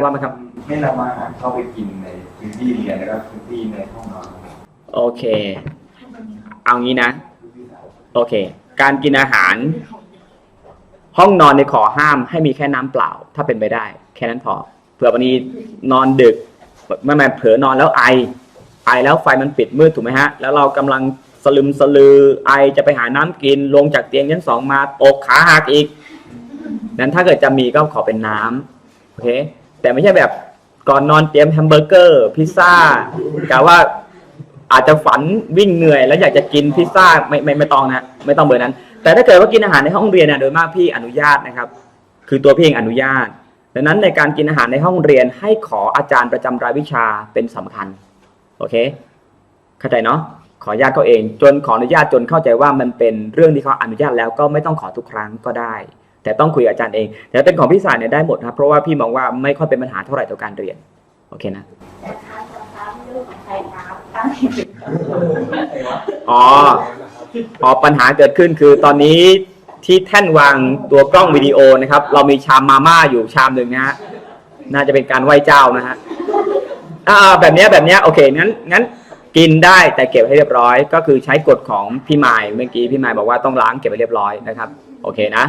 ว่าไหมครับไม่นำอาหารเข้าไปกินในพื้นที่เรียนนะครับพื้นที่ในห้องนอนโอเค เอางี้นะ โอเค การกินอาหาร ห้องนอนในขอห้ามให้มีแค่น้ำเปล่า ถ้าเป็นไปได้ แค่นั้นพอเผื่อวันนี้นอนดึกไม่ไม่เผลอนอนแล้วไอ ไอแล้วไฟมันปิดมืดถูกไหมฮะ แล้วเรากำลังสลึมสลือไอจะไปหาน้ำกินลงจากเตียงชั้นสองมาตกขาหักอีก นั้นถ้าเกิดจะมีก็ขอเป็นน้ำโอเค แต่ไม่ใช่แบบก่อนนอนเตรียมแฮมเบอร์เกอร์พิซซ่ากะว่าอาจจะฝันวิ่งเหนื่อย แล้วอยากจะกินพิซซ่าไม่ไม่ไม่ต้องนะไม่ต้องเบอร์นั้น แต่ถ้าเกิดว่ากินอาหารในห้องเรียนเนี่ยโดยมากพี่อนุญาตนะครับ คือตัวพี่เองอนุญาต ดังนั้นในการกินอาหารในห้องเรียนให้ขออาจารย์ประจำรายวิชาเป็นสำคัญโอเค เข้าใจเนาะขออนุญาตเขาเอง จนขออนุญาตจนเข้าใจว่ามันเป็นเรื่องที่เขาอนุญาตแล้วก็ไม่ต้องขอทุกครั้งก็ได้ แต่ต้องคุยกับอาจารย์เอง แต่เป็นของพี่สายเนี่ยได้หมดครับ เพราะว่าพี่มองว่าไม่ค่อยเป็นปัญหาเท่าไหร่ต่อการเรียน โอเคนะครับอ๋ออ๋อปัญหาเกิดขึ้นคือตอนนี้ที่แท่นวางตัวกล้องวิดีโอนะครับ เรามีชามมาม่าอยู่ชามหนึ่งนะฮะน่าจะเป็นการไหว้เจ้านะฮะอ่าแบบนี้แบบนี้โอเคงั้นงั้นกินได้แต่เก็บให้เรียบร้อย ก็คือใช้กฎของพี่มายเมื่อกี้พี่มายบอกว่าต้องล้างเก็บให้เรียบร้อยนะครับ โอเคนะ